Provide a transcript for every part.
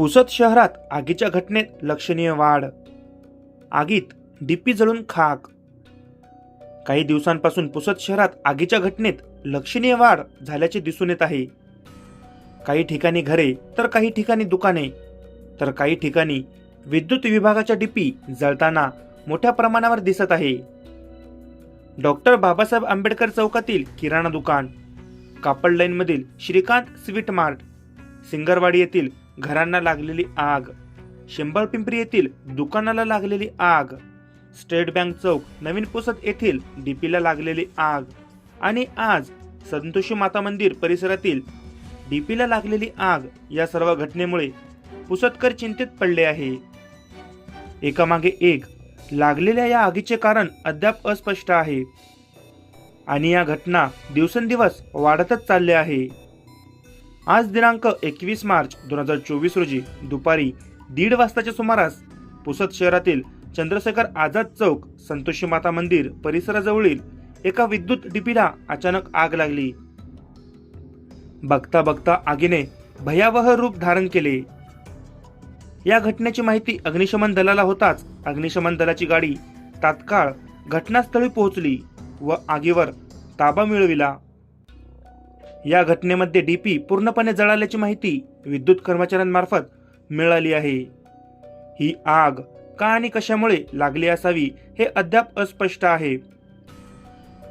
पुसद शहरात आगीच्या घटनेत लक्षणीय वाढ. आगीत डीपी जळून खाक. काही दिवसांपासून पुसद शहरात आगीच्या घटनेत लक्षणीय वाढ झाल्याचे दिसून येत आहे. काही ठिकाणी घरे तर काही ठिकाणी दुकाने. तर काही ठिकाणी विद्युत विभागाच्या डीपी जळताना मोठ्या प्रमाणावर दिसत आहे. डॉक्टर बाबासाहेब आंबेडकर चौकातील किराणा दुकान कापड लाईनमधील श्रीकांत स्वीट मार्ट सिंगरवाडी येथील घरांना लागलेली आग. शेंबळ पिंपरी येथील दुकानाला लागलेली आग. स्टेट बँक चौक नवीन पुसद येथील डीपीला लागलेली आग. आणि आज संतोषी माता मंदिर परिसरातील डीपीला लागलेली आग या सर्व घटनेमुळे पुसदकर चिंतेत पडले आहे. एकामागे एक लागलेल्या या आगीचे कारण अद्याप अस्पष्ट आहे. आणि या घटना दिवसेंदिवस वाढतच चालल्या आहे. आज दिनांक एकवीस मार्च दोन हजार चोवीस रोजी दुपारी दीड वाजताच्या सुमारास पुसद शहरातील चंद्रशेखर आझाद चौक संतोषी माता मंदिर परिसराजवळील एका विद्युत डिपीला अचानक आग लागली. बघता बघता आगीने भयावह रूप धारण केले. या घटनेची माहिती अग्निशमन दलाला होताच अग्निशमन दलाची गाडी तात्काळ घटनास्थळी पोहोचली व आगीवर ताबा मिळविला. या घटनेमध्ये डीपी पूर्णपणे जळाल्याची माहिती विद्युत कर्मचाऱ्यांमार्फत मिळाली आहे. ही आग का आणि कशामुळे लागली असावी हे अद्याप अस्पष्ट आहे.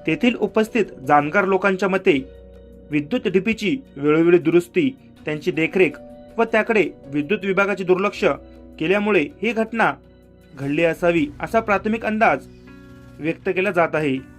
तेथील उपस्थित जाणकार लोकांच्या मते विद्युत डीपीची वेळोवेळी दुरुस्ती त्यांची देखरेख व त्याकडे विद्युत विभागाचे दुर्लक्ष केल्यामुळे ही घटना घडली असावी असा प्राथमिक अंदाज व्यक्त केला जात आहे.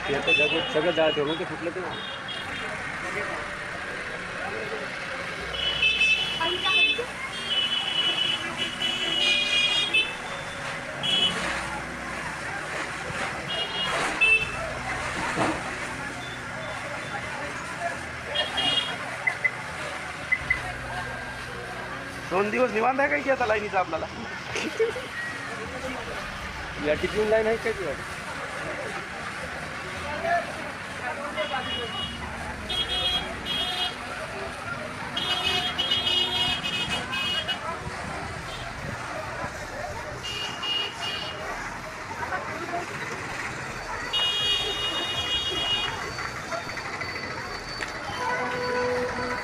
ते आता जग सगळं जाळते म्हणून ते फुटलं ते दोन दिवस निवांत आहे काय की आता लाईनीचा आपल्याला? या कितनी लाइन है क्या